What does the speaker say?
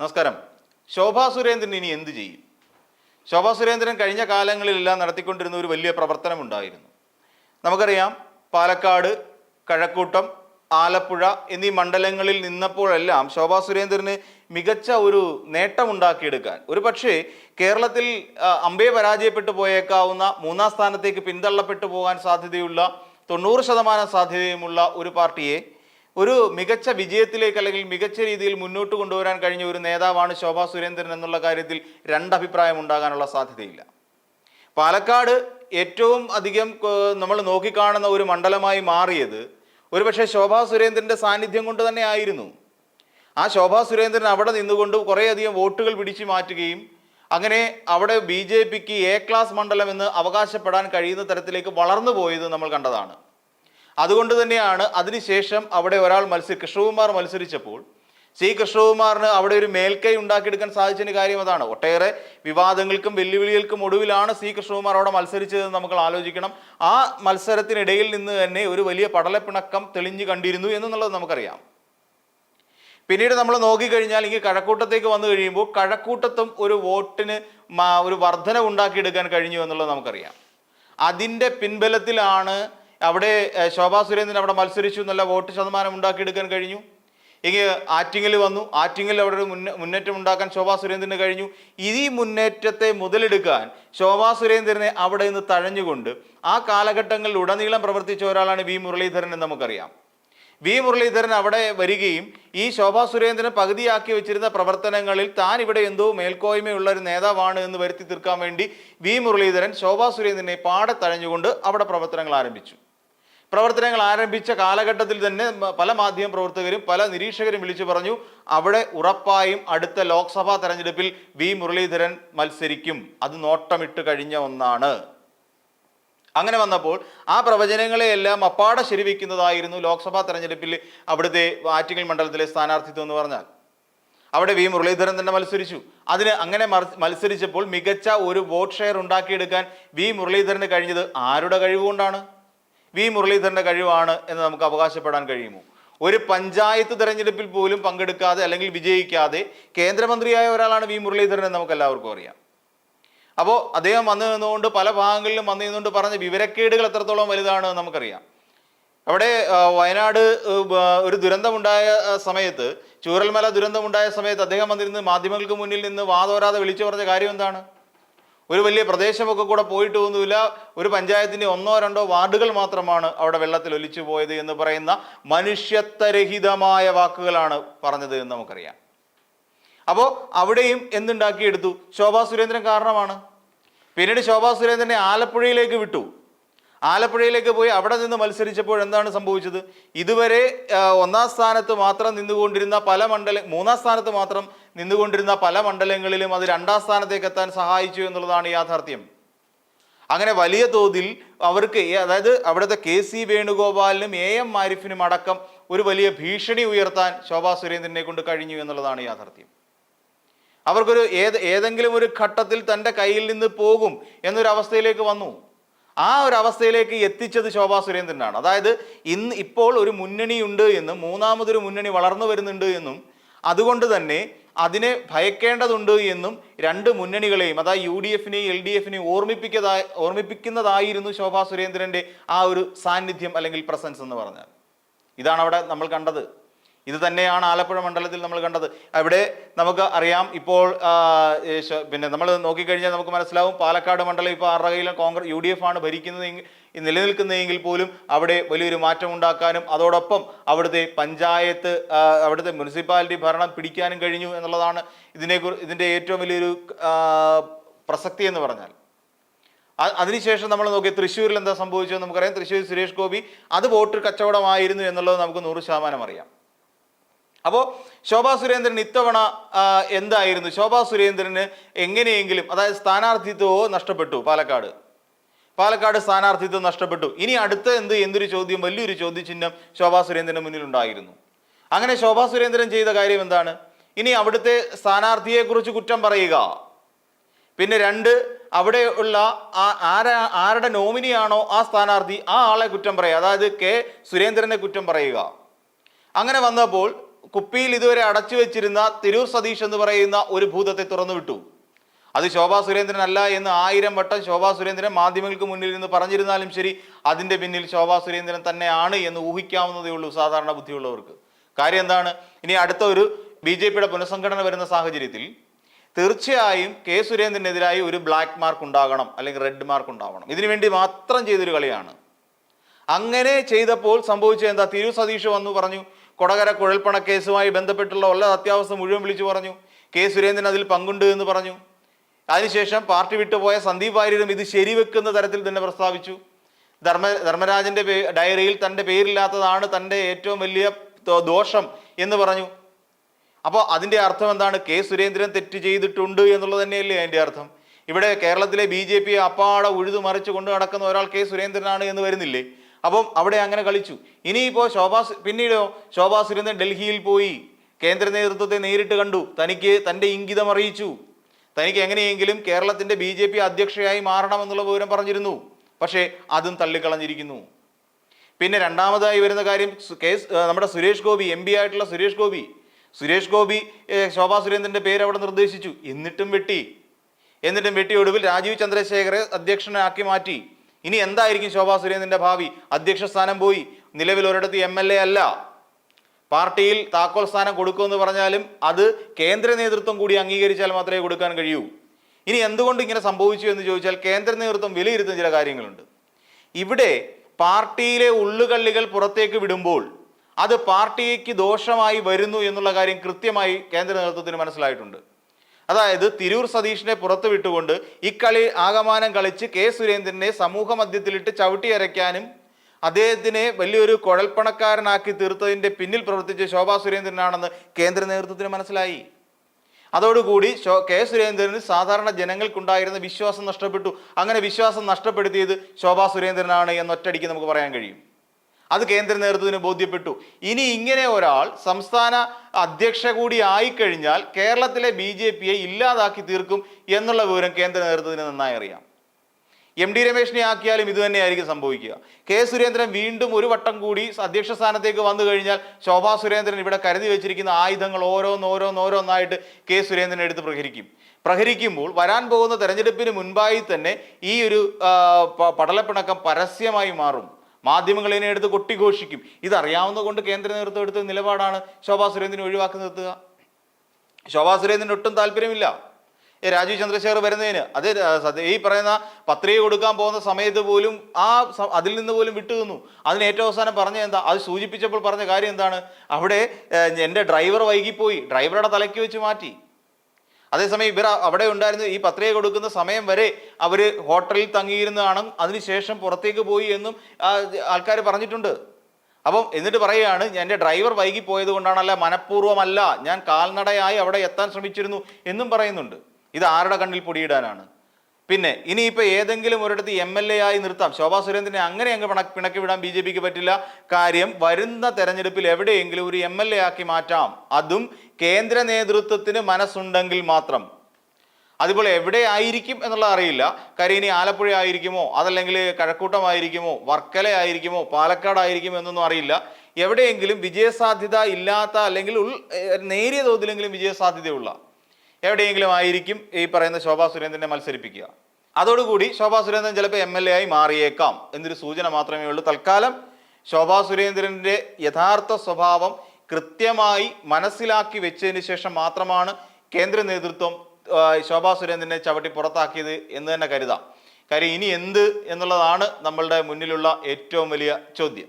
നമസ്കാരം. ശോഭാ സുരേന്ദ്രൻ ഇനി എന്ത് ചെയ്യും? ശോഭാ സുരേന്ദ്രൻ കഴിഞ്ഞ കാലങ്ങളിലെല്ലാം നടത്തിക്കൊണ്ടിരുന്ന ഒരു വലിയ പ്രവർത്തനമുണ്ടായിരുന്നു. നമുക്കറിയാം പാലക്കാട് കഴക്കൂട്ടം ആലപ്പുഴ എന്നീ മണ്ഡലങ്ങളിൽ നിന്നപ്പോഴെല്ലാം ശോഭാ സുരേന്ദ്രന് മികച്ച ഒരു നേട്ടമുണ്ടാക്കിയെടുക്കാൻ ഒരു പക്ഷേ കേരളത്തിൽ അമ്പയെ പരാജയപ്പെട്ടു പോയേക്കാവുന്ന മൂന്നാം സ്ഥാനത്തേക്ക് പിന്തള്ളപ്പെട്ടു പോകാൻ സാധ്യതയുള്ള തൊണ്ണൂറ് ശതമാനം സാധ്യതയുമുള്ള ഒരു പാർട്ടിയെ ഒരു മികച്ച വിജയത്തിലേക്ക് അല്ലെങ്കിൽ മികച്ച രീതിയിൽ മുന്നോട്ട് കൊണ്ടുവരാൻ കഴിഞ്ഞ ഒരു നേതാവാണ് ശോഭാ സുരേന്ദ്രൻ എന്നുള്ള കാര്യത്തിൽ രണ്ടഭിപ്രായം ഉണ്ടാകാനുള്ള സാധ്യതയില്ല. പാലക്കാട് ഏറ്റവും അധികം നമ്മൾ നോക്കിക്കാണുന്ന ഒരു മണ്ഡലമായി മാറിയത് ഒരുപക്ഷെ ശോഭാ സുരേന്ദ്രന്റെ സാന്നിധ്യം കൊണ്ട് തന്നെ ആയിരുന്നു. ആ ശോഭാ സുരേന്ദ്രൻ അവിടെ നിന്നുകൊണ്ട് കുറേയധികം വോട്ടുകൾ പിടിച്ചു മാറ്റുകയും അങ്ങനെ അവിടെ ബി ജെ പിക്ക് എ ക്ലാസ് മണ്ഡലം എന്ന് അവകാശപ്പെടാൻ കഴിയുന്ന തരത്തിലേക്ക് വളർന്നു പോയത് നമ്മൾ കണ്ടതാണ്. അതുകൊണ്ട് തന്നെയാണ് അതിനുശേഷം അവിടെ ഒരാൾ മത്സരി കൃഷ്ണകുമാർ മത്സരിച്ചപ്പോൾ സി കൃഷ്ണകുമാറിന് അവിടെ ഒരു മേൽക്കൈ ഉണ്ടാക്കിയെടുക്കാൻ സാധിച്ചതിന് കാര്യം അതാണ്. ഒട്ടേറെ വിവാദങ്ങൾക്കും വെല്ലുവിളികൾക്കും ഒടുവിലാണ് സി കൃഷ്ണകുമാർ അവിടെ മത്സരിച്ചതെന്ന് നമുക്ക് ആലോചിക്കണം. ആ മത്സരത്തിനിടയിൽ നിന്ന് തന്നെ ഒരു വലിയ പടലപ്പിണക്കം തെളിഞ്ഞു കണ്ടിരുന്നു എന്നുള്ളത് നമുക്കറിയാം. പിന്നീട് നമ്മൾ നോക്കിക്കഴിഞ്ഞാൽ ഇങ്ങനെ കഴക്കൂട്ടത്തേക്ക് വന്നു കഴിയുമ്പോൾ കഴക്കൂട്ടത്തും ഒരു വോട്ടിന് ഒരു വർധന ഉണ്ടാക്കിയെടുക്കാൻ കഴിഞ്ഞു എന്നുള്ളത് നമുക്കറിയാം. അതിന്റെ പിൻബലത്തിലാണ് അവിടെ ശോഭാ സുരേന്ദ്രൻ അവിടെ മത്സരിച്ചു നല്ല വോട്ട് ശതമാനം ഉണ്ടാക്കിയെടുക്കാൻ കഴിഞ്ഞു. എങ്കിൽ ആറ്റിങ്ങൽ വന്നു. ആറ്റിങ്ങൽ അവിടെ ഒരു മുന്നേ മുന്നേറ്റം ഉണ്ടാക്കാൻ ശോഭാ സുരേന്ദ്രന് കഴിഞ്ഞു. ഈ മുന്നേറ്റത്തെ മുതലെടുക്കാൻ ശോഭാ സുരേന്ദ്രനെ അവിടെ നിന്ന് തഴഞ്ഞുകൊണ്ട് ആ കാലഘട്ടങ്ങളിൽ ഉടനീളം പ്രവർത്തിച്ച ഒരാളാണ് വി മുരളീധരൻ എന്ന് നമുക്കറിയാം. വി മുരളീധരൻ അവിടെ വരികയും ഈ ശോഭാ സുരേന്ദ്രനെ പകുതിയാക്കി വെച്ചിരുന്ന പ്രവർത്തനങ്ങളിൽ താൻ ഇവിടെ എന്തോ മേൽക്കോയ്മയുള്ള ഒരു നേതാവാണ് എന്ന് വരുത്തി തീർക്കാൻ വേണ്ടി വി മുരളീധരൻ ശോഭാ സുരേന്ദ്രനെ പാടെ തഴഞ്ഞുകൊണ്ട് അവിടെ പ്രവർത്തനങ്ങൾ ആരംഭിച്ചു. പ്രവർത്തനങ്ങൾ ആരംഭിച്ച കാലഘട്ടത്തിൽ തന്നെ പല മാധ്യമ പ്രവർത്തകരും പല നിരീക്ഷകരും വിളിച്ചു പറഞ്ഞു അവിടെ ഉറപ്പായും അടുത്ത ലോക്സഭാ തെരഞ്ഞെടുപ്പിൽ വി. മുരളീധരൻ മത്സരിക്കും. അത് നോട്ടമിട്ട് കഴിഞ്ഞ ഒന്നാണ്. അങ്ങനെ വന്നപ്പോൾ ആ പ്രവചനങ്ങളെയെല്ലാം അപ്പാടെ ശരിവെക്കുന്നതായിരുന്നു ലോക്സഭാ തെരഞ്ഞെടുപ്പിൽ അവിടുത്തെ ആറ്റിങ്ങൽ മണ്ഡലത്തിലെ സ്ഥാനാർത്ഥിത്വം എന്ന് പറഞ്ഞാൽ. അവിടെ വി. മുരളീധരൻ തന്നെ മത്സരിച്ചു. അതിന് അങ്ങനെ മത്സരിച്ചപ്പോൾ മികച്ച ഒരു വോട്ട് ഷെയർ ഉണ്ടാക്കിയെടുക്കാൻ വി. മുരളീധരന് കഴിഞ്ഞത് ആരുടെ കഴിവുകൊണ്ടാണ്? വി മുരളീധരന്റെ കഴിവാണ് എന്ന് നമുക്ക് അവകാശപ്പെടാൻ കഴിയുമോ? ഒരു പഞ്ചായത്ത് തെരഞ്ഞെടുപ്പിൽ പോലും പങ്കെടുക്കാതെ അല്ലെങ്കിൽ വിജയിക്കാതെ കേന്ദ്രമന്ത്രിയായ ഒരാളാണ് വി മുരളീധരൻ എന്ന് നമുക്ക് എല്ലാവർക്കും അറിയാം. അപ്പോൾ അദ്ദേഹം വന്നു നിന്നുകൊണ്ട് പല ഭാഗങ്ങളിലും വന്നു നിന്നുകൊണ്ട് പറഞ്ഞ വിവരക്കേടുകൾ എത്രത്തോളം വലുതാണ് നമുക്കറിയാം. അവിടെ വയനാട് ഒരു ദുരന്തമുണ്ടായ സമയത്ത് ചൂരൽമല ദുരന്തമുണ്ടായ സമയത്ത് അദ്ദേഹം വന്നിരുന്ന് മാധ്യമങ്ങൾക്ക് മുന്നിൽ നിന്ന് വാതോരാതെ വിളിച്ചു പറഞ്ഞ കാര്യം എന്താണ്? ഒരു വലിയ പ്രദേശമൊക്കെ കൂടെ പോയിട്ട് ഒന്നുമില്ല. ഒരു പഞ്ചായത്തിന്റെ ഒന്നോ രണ്ടോ വാർഡുകൾ മാത്രമാണ് അവിടെ വെള്ളത്തിൽ ഒലിച്ചു പോയത് എന്ന് പറയുന്ന മനുഷ്യത്വരഹിതമായ വാക്കുകളാണ് പറഞ്ഞത് എന്ന് നമുക്കറിയാം. അപ്പോൾ അവിടെയും എന്തുണ്ടാക്കിയെടുത്തു? ശോഭാ സുരേന്ദ്രൻ കാരണമാണ്. പിന്നീട് ശോഭാ സുരേന്ദ്രനെ ആലപ്പുഴയിലേക്ക് വിട്ടു. ആലപ്പുഴയിലേക്ക് പോയി അവിടെ നിന്ന് മത്സരിച്ചപ്പോൾ എന്താണ് സംഭവിച്ചത്? ഇതുവരെ ഒന്നാം സ്ഥാനത്ത് മാത്രം നിന്നുകൊണ്ടിരുന്ന പല മണ്ഡല മൂന്നാം സ്ഥാനത്ത് മാത്രം നിന്നുകൊണ്ടിരുന്ന പല മണ്ഡലങ്ങളിലും അത് രണ്ടാം സ്ഥാനത്തേക്ക് എത്താൻ സഹായിച്ചു എന്നുള്ളതാണ് യാഥാർത്ഥ്യം. അങ്ങനെ വലിയ തോതിൽ അവർക്ക് അതായത് അവിടുത്തെ കെ സി വേണുഗോപാലിനും എ എം ആരിഫിനും അടക്കം ഒരു വലിയ ഭീഷണി ഉയർത്താൻ ശോഭാ സുരേന്ദ്രനെ കൊണ്ട് കഴിഞ്ഞു എന്നുള്ളതാണ് യാഥാർത്ഥ്യം. അവർക്കൊരു ഏത് ഏതെങ്കിലും ഒരു ഘട്ടത്തിൽ തന്റെ കയ്യിൽ നിന്ന് പോകും എന്നൊരു അവസ്ഥയിലേക്ക് വന്നു. ആ ഒരു അവസ്ഥയിലേക്ക് എത്തിച്ചത് ശോഭാ സുരേന്ദ്രനാണ്. അതായത് ഇന്ന് ഇപ്പോൾ ഒരു മുന്നണിയുണ്ട് എന്നും മൂന്നാമതൊരു മുന്നണി വളർന്നു വരുന്നുണ്ട് എന്നും അതുകൊണ്ട് തന്നെ അതിനെ ഭയക്കേണ്ടതുണ്ട് എന്നും രണ്ട് മുന്നണികളെയും അതായത് യു ഡി എഫിനെയും എൽ ഡി എഫിനെയും ഓർമ്മിപ്പിക്കതായി ഓർമ്മിപ്പിക്കുന്നതായിരുന്നു ശോഭാ സുരേന്ദ്രന്റെ ആ ഒരു സാന്നിധ്യം അല്ലെങ്കിൽ പ്രസൻസ് എന്ന് പറഞ്ഞാൽ. ഇതാണ് അവിടെ നമ്മൾ കണ്ടത്. ഇത് തന്നെയാണ് ആലപ്പുഴ മണ്ഡലത്തിൽ നമ്മൾ കണ്ടത്. അവിടെ നമുക്ക് അറിയാം ഇപ്പോൾ പിന്നെ നമ്മൾ നോക്കിക്കഴിഞ്ഞാൽ നമുക്ക് മനസ്സിലാവും പാലക്കാട് മണ്ഡലം ഇപ്പോൾ ആരുടെ കയ്യിലും കോൺഗ്രസ് യു ഡി എഫ് ആണ് ഭരിക്കുന്നതെങ്കിൽ നിലനിൽക്കുന്നതെങ്കിൽ പോലും അവിടെ വലിയൊരു മാറ്റം ഉണ്ടാക്കാനും അതോടൊപ്പം അവിടുത്തെ പഞ്ചായത്ത് അവിടുത്തെ മുനിസിപ്പാലിറ്റി ഭരണം പിടിക്കാനും കഴിഞ്ഞു എന്നുള്ളതാണ് ഇതിനെ ഇതിന്റെ ഏറ്റവും വലിയൊരു പ്രസക്തി എന്ന് പറഞ്ഞാൽ. അതിനുശേഷം നമ്മൾ നോക്കി തൃശ്ശൂരിൽ എന്താ സംഭവിച്ചത് നമുക്കറിയാം. തൃശ്ശൂർ സുരേഷ് ഗോപി അത് വോട്ട് കച്ചവടമായിരുന്നു എന്നുള്ളത് നമുക്ക് നൂറ് ശതമാനം അറിയാം. അപ്പോൾ ശോഭാ സുരേന്ദ്രൻ ഇത്തവണ എന്തായിരുന്നു? ശോഭാ സുരേന്ദ്രന് എങ്ങനെയെങ്കിലും അതായത് സ്ഥാനാർത്ഥിത്വമോ നഷ്ടപ്പെട്ടു പാലക്കാട്? പാലക്കാട് സ്ഥാനാർത്ഥിത്വം നഷ്ടപ്പെട്ടു. ഇനി അടുത്ത എന്ത് എന്തൊരു ചോദ്യം വലിയൊരു ചോദ്യചിഹ്നം ശോഭാ സുരേന്ദ്രന് മുന്നിലുണ്ടായിരുന്നു. അങ്ങനെ ശോഭാ സുരേന്ദ്രൻ ചെയ്ത കാര്യം എന്താണ്? ഇനി അവിടുത്തെ സ്ഥാനാർത്ഥിയെക്കുറിച്ച് കുറ്റം പറയുക. പിന്നെ രണ്ട് അവിടെ ഉള്ള ആ- ആരാ ആരുടെ നോമിനിയാണോ ആ സ്ഥാനാർത്ഥി ആ ആളെ കുറ്റം പറയുക. അതായത് കെ സുരേന്ദ്രനെ കുറ്റം പറയുക. അങ്ങനെ വന്നപ്പോൾ കുപ്പിയിൽ ഇതുവരെ അടച്ചു വെച്ചിരുന്ന തിരൂർ സതീഷ് എന്ന് പറയുന്ന ഒരു ഭൂതത്തെ തുറന്നു വിട്ടു അത് ശോഭാ സുരേന്ദ്രൻ അല്ല എന്ന് ആയിരം വട്ടം ശോഭാ സുരേന്ദ്രൻ മാധ്യമങ്ങൾക്ക് മുന്നിൽ നിന്ന് പറഞ്ഞിരുന്നാലും ശരി അതിന്റെ പിന്നിൽ ശോഭാ സുരേന്ദ്രൻ തന്നെയാണ് എന്ന് ഊഹിക്കാവുന്നതേ ഉള്ളൂ സാധാരണ ബുദ്ധിയുള്ളവർക്ക്. കാര്യം എന്താണ്? ഇനി അടുത്ത ഒരു ബി ജെ പിയുടെ പുനഃസംഘടന വരുന്ന സാഹചര്യത്തിൽ തീർച്ചയായും കെ സുരേന്ദ്രനെതിരായി ഒരു ബ്ലാക്ക് മാർക്ക് ഉണ്ടാകണം അല്ലെങ്കിൽ റെഡ് മാർക്ക് ഉണ്ടാവണം. ഇതിനുവേണ്ടി മാത്രം ചെയ്തൊരു കളിയാണ്. അങ്ങനെ ചെയ്തപ്പോൾ സംഭവിച്ചത് എന്താ? തിരു സതീഷ് വന്നു പറഞ്ഞു കൊടകര കുഴൽപ്പണ കേസുമായി ബന്ധപ്പെട്ടുള്ള ഉള്ള അത്യാവസ്ഥ മുഴുവൻ വിളിച്ചു പറഞ്ഞു. കെ. സുരേന്ദ്രൻ അതിൽ പങ്കുണ്ട് എന്ന് പറഞ്ഞു. അതിനുശേഷം പാർട്ടി വിട്ടുപോയ സന്ദീപ് വാര്യരും ഇത് ശരിവെക്കുന്ന തരത്തിൽ തന്നെ പ്രസ്താവിച്ചു. ധർമ്മ ധർമ്മരാജന്റെ ഡയറിയിൽ തന്റെ പേരില്ലാത്തതാണ് തന്റെ ഏറ്റവും വലിയ ദോഷം എന്ന് പറഞ്ഞു. അപ്പോൾ അതിന്റെ അർത്ഥം എന്താണ്? കെ. സുരേന്ദ്രൻ തെറ്റ് ചെയ്തിട്ടുണ്ട് എന്നുള്ളത് തന്നെയല്ലേ അതിന്റെ അർത്ഥം? ഇവിടെ കേരളത്തിലെ ബി ജെ പി അപ്പാടെ ഉഴുതു മറിച്ച് കൊണ്ട് നടക്കുന്ന ഒരാൾ കെ. സുരേന്ദ്രനാണ് എന്ന് വരുന്നില്ലേ? അപ്പം അവിടെ അങ്ങനെ കളിച്ചു. ഇനിയിപ്പോൾ ശോഭാ പിന്നീടോ ശോഭാ സുരേന്ദ്രൻ ഡൽഹിയിൽ പോയി. കേന്ദ്ര നേതൃത്വത്തെ നേരിട്ട് കണ്ടു. തനിക്ക് തന്റെ ഇംഗിതം അറിയിച്ചു. തനിക്ക് എങ്ങനെയെങ്കിലും കേരളത്തിന്റെ ബി ജെ പി അധ്യക്ഷയായി മാറണമെന്നുള്ള വിവരം പറഞ്ഞിരുന്നു. പക്ഷേ അതും തള്ളിക്കളഞ്ഞിരിക്കുന്നു. പിന്നെ രണ്ടാമതായി വരുന്ന കാര്യം കേസ് നമ്മുടെ സുരേഷ് ഗോപി എം ആയിട്ടുള്ള സുരേഷ് ഗോപി. സുരേഷ് ഗോപി ശോഭാ സുരേന്ദ്രന്റെ പേര് അവിടെ നിർദ്ദേശിച്ചു. എന്നിട്ടും വെട്ടി. എന്നിട്ടും വെട്ടി ഒടുവിൽ രാജീവ് ചന്ദ്രശേഖരെ അധ്യക്ഷനാക്കി മാറ്റി. ഇനി എന്തായിരിക്കും ശോഭാ സുരേന്ദ്രന്റെ ഭാവി? അധ്യക്ഷ സ്ഥാനം പോയി. നിലവിൽ ഒരിടത്ത് എം എൽ എ അല്ല. പാർട്ടിയിൽ താക്കോൽ സ്ഥാനം കൊടുക്കുമെന്ന് പറഞ്ഞാലും അത് കേന്ദ്ര നേതൃത്വം കൂടി അംഗീകരിച്ചാൽ മാത്രമേ കൊടുക്കാൻ കഴിയൂ. ഇനി എന്തുകൊണ്ട് ഇങ്ങനെ സംഭവിച്ചു എന്ന് ചോദിച്ചാൽ കേന്ദ്ര നേതൃത്വം വിലയിരുത്തുന്ന ചില കാര്യങ്ങളുണ്ട്. ഇവിടെ പാർട്ടിയിലെ ഉള്ളുകള്ളികൾ പുറത്തേക്ക് വിടുമ്പോൾ അത് പാർട്ടിക്ക് ദോഷമായി വരുന്നു എന്നുള്ള കാര്യം കൃത്യമായി കേന്ദ്ര നേതൃത്വത്തിന് മനസ്സിലായിട്ടുണ്ട്. അതായത് തിരൂർ സതീഷിനെ പുറത്തു വിട്ടുകൊണ്ട് ഇക്കളി ആകമാനം കളിച്ച് കെ സുരേന്ദ്രനെ സമൂഹ മധ്യത്തിലിട്ട് ചവിട്ടി അരയ്ക്കാനും അദ്ദേഹത്തിനെ വലിയൊരു കുഴൽപ്പണക്കാരനാക്കി തീർത്തതിന്റെ പിന്നിൽ പ്രവർത്തിച്ച ശോഭാ സുരേന്ദ്രനാണെന്ന് കേന്ദ്ര നേതൃത്വത്തിന് മനസ്സിലായി. അതോടുകൂടി കെ സുരേന്ദ്രന് സാധാരണ ജനങ്ങൾക്കുണ്ടായിരുന്ന വിശ്വാസം നഷ്ടപ്പെട്ടു. അങ്ങനെ വിശ്വാസം നഷ്ടപ്പെടുത്തിയത് ശോഭാ സുരേന്ദ്രനാണ് എന്നൊറ്റടിക്ക് നമുക്ക് പറയാൻ കഴിയും. അത് കേന്ദ്ര നേതൃത്വത്തിന് ബോധ്യപ്പെട്ടു. ഇനി ഇങ്ങനെ ഒരാൾ സംസ്ഥാന അധ്യക്ഷ കൂടി ആയിക്കഴിഞ്ഞാൽ കേരളത്തിലെ ബി ജെ പിയെ ഇല്ലാതാക്കി തീർക്കും എന്നുള്ള വിവരം കേന്ദ്ര നേതൃത്വത്തിന് നന്നായി അറിയാം. എം ഡി രമേശിനെ ആക്കിയാലും ഇത് തന്നെയായിരിക്കും സംഭവിക്കുക. കെ സുരേന്ദ്രൻ വീണ്ടും ഒരു വട്ടം കൂടി അധ്യക്ഷ സ്ഥാനത്തേക്ക് വന്നു കഴിഞ്ഞാൽ ശോഭാ സുരേന്ദ്രൻ ഇവിടെ കരുതി വെച്ചിരിക്കുന്ന ആയുധങ്ങൾ ഓരോന്ന് ഓരോന്ന് കെ സുരേന്ദ്രൻ എടുത്ത് പ്രഹരിക്കും. പ്രഹരിക്കുമ്പോൾ വരാൻ പോകുന്ന തെരഞ്ഞെടുപ്പിന് മുൻപായി തന്നെ ഈ ഒരു പടലപ്പിണക്കം പരസ്യമായി മാറും. മാധ്യമങ്ങൾ ഇതിനെ എടുത്ത് കൊട്ടിഘോഷിക്കും. ഇതറിയാവുന്നത് കൊണ്ട് കേന്ദ്ര നേതൃത്വം എടുത്ത നിലപാടാണ് ശോഭാ സുരേന്ദ്രൻ ഒഴിവാക്കി നിർത്തുക. ശോഭാ സുരേന്ദ്രൻ ഒട്ടും താല്പര്യമില്ല. രാജീവ് ചന്ദ്രശേഖർ വരുന്നതിന്. അത് ഈ പറയുന്ന പത്രിക കൊടുക്കാൻ പോകുന്ന സമയത്ത് പോലും ആ അതിൽ നിന്ന് പോലും വിട്ടുനിന്നു അതിന് ഏറ്റവും അവസാനം പറഞ്ഞ എന്താ? അത് സൂചിപ്പിച്ചപ്പോൾ പറഞ്ഞ കാര്യം എന്താണ്? അവിടെ എന്റെ ഡ്രൈവർ വൈകിപ്പോയി. ഡ്രൈവറുടെ തലയ്ക്ക് വെച്ച് മാറ്റി. അതേസമയം ഇവർ അവിടെ ഉണ്ടായിരുന്ന ഈ പത്രിക കൊടുക്കുന്ന സമയം വരെ അവർ ഹോട്ടലിൽ തങ്ങിയിരുന്നതാണ് അതിനുശേഷം പുറത്തേക്ക് പോയി എന്നും ആൾക്കാർ പറഞ്ഞിട്ടുണ്ട്. അപ്പം എന്നിട്ട് പറയുകയാണ് എന്റെ ഡ്രൈവർ വൈകി പോയത് കൊണ്ടാണല്ല മനഃപൂർവമല്ല. ഞാൻ കാൽനടയായി അവിടെ എത്താൻ ശ്രമിച്ചിരുന്നു എന്നും പറയുന്നുണ്ട്. ഇത് ആരുടെ കണ്ണിൽ പൊടിയിടാനാണ്? പിന്നെ ഇനിയിപ്പോൾ ഏതെങ്കിലും ഒരിടത്ത് എം എൽ എ ആയി നിർത്താം. ശോഭാ സുരേന്ദ്രനെ അങ്ങനെ അങ്ങ് പിണ പിണക്കി വിടാൻ ബി ജെ പിക്ക് പറ്റില്ല. കാര്യം വരുന്ന തെരഞ്ഞെടുപ്പിൽ എവിടെയെങ്കിലും ഒരു എം എൽ എ ആക്കി മാറ്റാം. അതും കേന്ദ്ര നേതൃത്വത്തിന് മനസ്സുണ്ടെങ്കിൽ മാത്രം. അതുപോലെ എവിടെ ആയിരിക്കും എന്നുള്ളത് അറിയില്ല. കാര്യം ഇനി ആലപ്പുഴ ആയിരിക്കുമോ? അതല്ലെങ്കിൽ കഴക്കൂട്ടമായിരിക്കുമോ? വർക്കല ആയിരിക്കുമോ? പാലക്കാട് ആയിരിക്കുമോ എന്നൊന്നും അറിയില്ല. എവിടെയെങ്കിലും വിജയസാധ്യത ഇല്ലാത്ത അല്ലെങ്കിൽ ഉൾ നേരിയ തോതിലെങ്കിലും വിജയസാധ്യതയുള്ള എവിടെയെങ്കിലും ആയിരിക്കും ഈ പറയുന്ന ശോഭാ സുരേന്ദ്രനെ മത്സരിപ്പിക്കുക. അതോടുകൂടി ശോഭാ സുരേന്ദ്രൻ ചിലപ്പോൾ എം എൽ എ ആയി മാറിയേക്കാം എന്നൊരു സൂചന മാത്രമേ ഉള്ളൂ. തൽക്കാലം ശോഭാ സുരേന്ദ്രന്റെ യഥാർത്ഥ സ്വഭാവം കൃത്യമായി മനസ്സിലാക്കി വെച്ചതിന് ശേഷം മാത്രമാണ് കേന്ദ്ര നേതൃത്വം ശോഭാ സുരേന്ദ്രനെ ചവിട്ടി പുറത്താക്കിയത് എന്ന് തന്നെ കരുതാം. കാര്യം ഇനി എന്ത് എന്നുള്ളതാണ് നമ്മളുടെ മുന്നിലുള്ള ഏറ്റവും വലിയ ചോദ്യം.